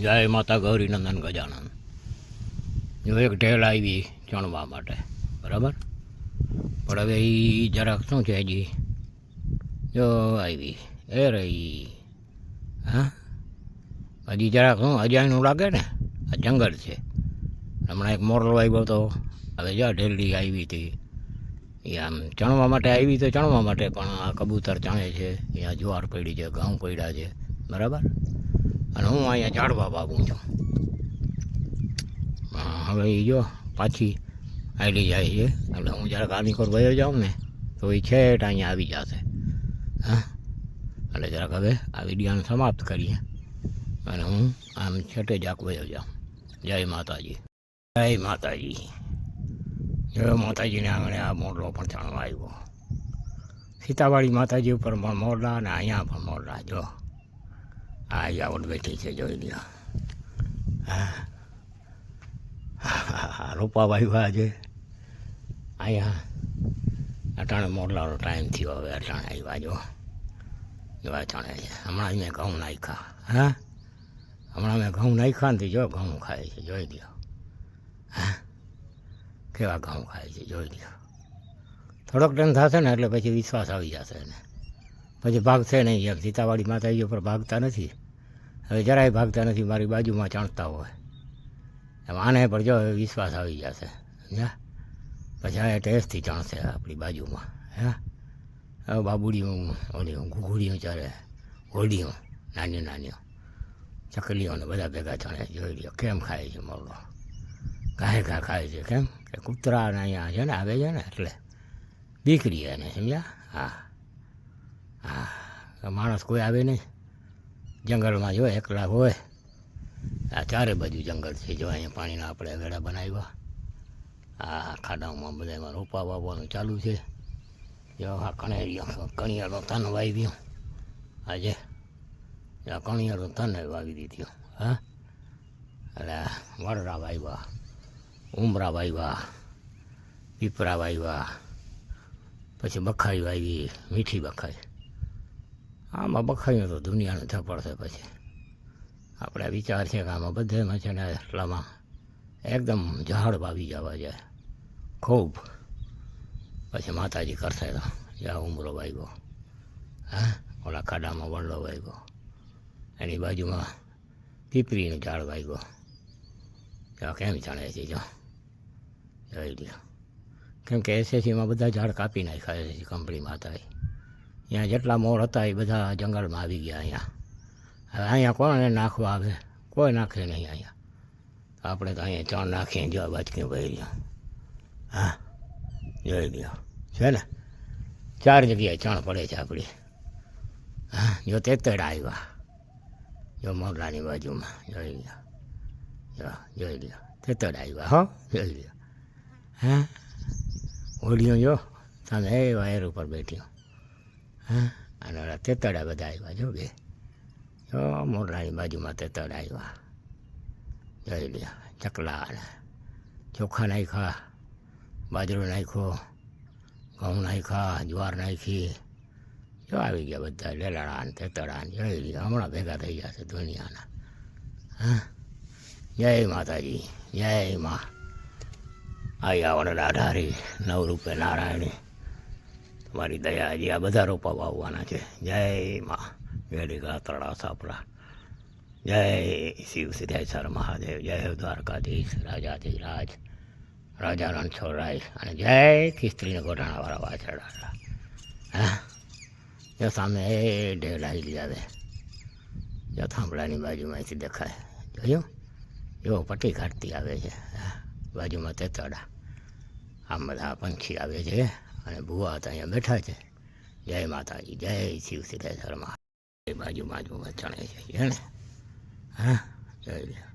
જય માતા ગૌરીનંદન ગજાનંદ જો એક ઢેલ આવી ચણવા માટે. બરાબર? પણ હવે એ જરાક શું છે હજી? જો આવી. એ રહી. હા? હજી જરાક શું? અજાયનું લાગે ને? આ જંગલ છે. હમણાં એક મોરલો આવ્યો હતો હવે જો ઢેલડી આવી હતી. એ આમ ચણવા માટે આવી તો ચણવા માટે, પણ આ કબૂતર ચણે છે. અહીંયા જુવાર પડી છે, ઘઉં પડ્યા છે. બરાબર? અને હું અહીંયા ઝાડવા વાવું છું. હવે એ જો પાછી આવેલી જાય છે. એટલે હું જરાક કાનીકોર કોર વયો જાઉં ને, તો એ છેટ અહીંયા આવી જશે. હા, એટલે જરાક હવે આ વિડીયોને સમાપ્ત કરીએ. અને હું આમ છેટે જાક વયો જાઉં. જય માતાજી. જય માતાજી. જય માતાજીને આંગણે આ મોરલો પણ જાણવા આવ્યો. સીતાવાળી માતાજી ઉપર મોરલા અને અહીંયા પણ મોરલા, જો. આ ઓટ બેઠી છે, જોઈ લ્યો. હા. રોપા વાવ્યા છે અહીંયા અટાણે મોરલાનો ટાઈમ થયો, હવે અટાણે આવ્યા જો. જો અટાણે હમણાં મેં ઘઉં નાખ્યા. હા? હમણાં મેં ઘઉં નાખ્યા ને જો ઘઉં ખાય છે, જોઈ લ્યો. હા? કેવા ઘઉં ખાય છે, જોઈ લ્યો. થોડોક ટાઈમ થશે ને એટલે પછી વિશ્વાસ આવી જશે એને. પછી ભાગશે નહીં, એમ. સીતાવાડી માતા ઉપર ભાગતા નથી. હવે જરાય ભાગતા નથી, મારી બાજુમાં ચણતા હોય. એમ આને પણ જો વિશ્વાસ આવી જશે, સમજ્યા? પછી આ ટેસ્ટથી ચણશે આપણી બાજુમાં, હે? હવે બાબુડીઓ ઓલીઓ ઘૂઘુડીઓ ચાલે હોડીઓ નાની નાનીઓ ચકલીઓને બધા ભેગા ચણે, જોઈ લ્યો, કેમ ખાય છે મોરલો કાંઈ ઘા ખાય છે કેમ? કે કૂતરા ને અહીંયા છે ને, આવે છે ને, એટલે દીકરી એને, સમજ્યા? હા. હા માણસ કોઈ આવે નહીં. જંગલમાં જો એકલા હોય, આ ચારે બાજુ જંગલ છે. જો અહીંયા પાણીના આપણે ગળા બનાવ્યા. આ ખાડાઓમાં બધા એમાં રોપા વાવવાનું ચાલુ છે. જો આ કણેરિયા કણિયાળો તન વાવ્યો આજે આ કણિયાળો તન વાવી દીધો. હા? એટલે વરરા વાવ્યા, ઉમરા વાવ્યા, પીપરા વાવ્યા, પછી બખાઈ વાવી, મીઠી બખાઈ. આમાં બખાયું તો દુનિયાનું થપડશે પછી. આપણે વિચાર છે કે આમાં બધેમાં છે ને એટલામાં એકદમ ઝાડ વાવી જવા જાય ખૂબ. પછી માતાજી કરશે તો જ્યાં ઉમરો વાગ્યો. હા? ઓલા ખાડામાં વડલો વાગ્યો. એની બાજુમાં પીપળીનું ઝાડ વાગ્યો. ત્યાં કેમ ચણે છે, જો. જોઈ લ્યો. કેમ કે એસએસીમાં બધા ઝાડ કાપી નાખ્યા એસએસી કંપનીમાં હતા. ત્યાં જેટલા મોર હતા એ બધા જંગલમાં આવી ગયા અહીંયા. હવે અહીંયા કોણ એને નાખવા આવે? કોઈ નાખે નહીં અહીંયા. આપણે તો અહીંયા ચણ નાખીએ, જો બાજકી ભાઈ લ્યો. હા, જોઈ લ્યો. છે ને? ચાર જગ્યાએ ચણ પડે છે આપણી. હા, જો તેતર આવ્યા. જો મોરલાની બાજુમાં, જોઈ લ્યો. જો, જોઈ લ્યો. તેતર આવ્યા, હો, જોઈ લ્યો. હા હોળીઓ જો. તમે એ વાયર ઉપર બેઠ્યો. અને ઓલા તેતડા બધા આવ્યા જો બે. જો મોરલાની બાજુમાં તેતડા આવ્યા જોઈ લ્યો, ચકલા ચોખા નાખ્યા, બાજરો નાખ્યો, ઘઉં નાખ્યા, જ્વાર નાખી. જો આવી ગયા બધા લેલાડા ને તેતડા ને જોઈ લ્યો, હમણાં ભેગા થઈ ગયા છે દુનિયાના. હા? જય માતાજી, જય મા. આયા વડલા ધારી નવ રૂપે નારાયણી. તમારી દયા હજી આ બધા રોપા વાવવાના છે. જય માં. વેડી તળા સાપરા જય શિવ સિદ્ધેશ્વર મહાદેવ. જય દ્વારકાધીશ રાજાધી રાજ. રાજા રણછોડરાય અને જય ખિસ્ત્રીને ગોઠાણાવાળા વાછરડા હા? જો સામે એ ઢેલ આવી આવે જો થાંભલાની બાજુમાંથી દેખાય. જોયું? એવો પટ્ટી કાઢતી આવે છે. બાજુમાં તેતડા આમ બધા પંખી આવે છે. અને ભુવા તો અહીંયા બેઠા છે. જય માતાજી, જય શિવ સિદ્ધેશ્વર મહાદેવ બાજુ બાજુમાં વચણે છે છે ને? હા, જય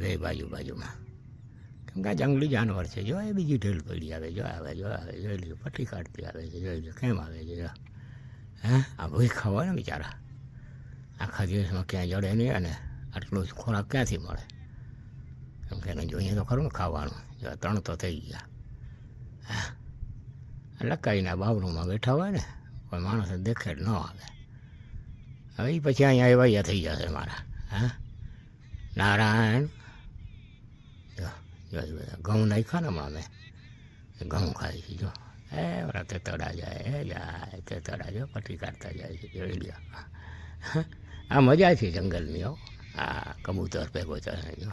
બે બાજુ બાજુમાં. કેમ કે આ જંગલી જાનવર છે, જો એ બીજી ઢેલ પડી આવે, જો આવે જો આવે જોઈ લ્યો પટ્ટી કાઢતી આવે છે જોઈ લ્યો કેમ આવે છે, જો. હા? આ ભૂખા ખાવા ને બિચારા. આખા દિવસમાં ક્યાંય જડે નહીં અને આટલો જ ખોરાક ક્યાંથી મળે? કેમ કે એને જોઈએ તો ખરું ને ખાવાનું. જો ત્રણ તો થઈ ગયા. હા. લકાઈના બાવરૂમાં બેઠા હોય ને, કોઈ માણસ દેખે જ ન આવે. હવે એ પછી અહીંયા એવાયા થઈ જશે મારા, હા? નારાયણ. જો જો બધા ઘઉં નાખ્યા ને હમણાં ઘઉં ખાઈ છે, જો. એ ઓલા તે તડા જાય, એ જાય તે તડા જો પટી કાઢતા જાય છે જોઈ લ્યો. આ મજા છે જંગલની, હો. આ કબૂતર ભેગો ચડે જો.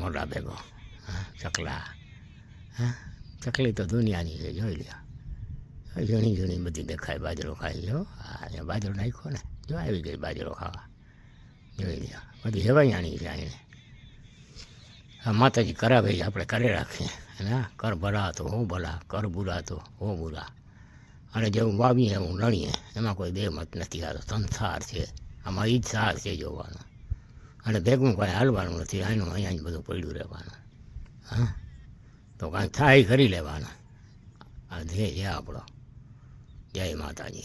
મોટા ભેગો, હા, ચકલા, હા? ચકલી તો દુનિયાની છે, જોઈ લ્યો. ઝીણી ઝીણી બધી દેખાય બાજરો ખાઈ જો હા બાજરો નાખ્યો ને, જો આવી ગઈ બાજરો ખાવા. જોઈ લ્યો. બધી હેવાયાણી છે અહીં આ માતાજી કરાવે છે આપણે કરે રાખીએ. અને કર ભલા તો હો ભલા, કર બુરા તો હો બુરા અને જેવું વાવીએ, એવું લણીએ એમાં કોઈ બે મત નથી. આ તો સંસાર છે. આમાં ઈ જ સાર છે જોવાનો. અને ભેગું કાંઈ હાલવાનું નથી. આનું અહીંયા જ બધું પડ્યું રહેવાનું. હા? તો કાંઈ થાય કરી લેવાના. આ ધ્યેય છે આપણો. જય માતાજી.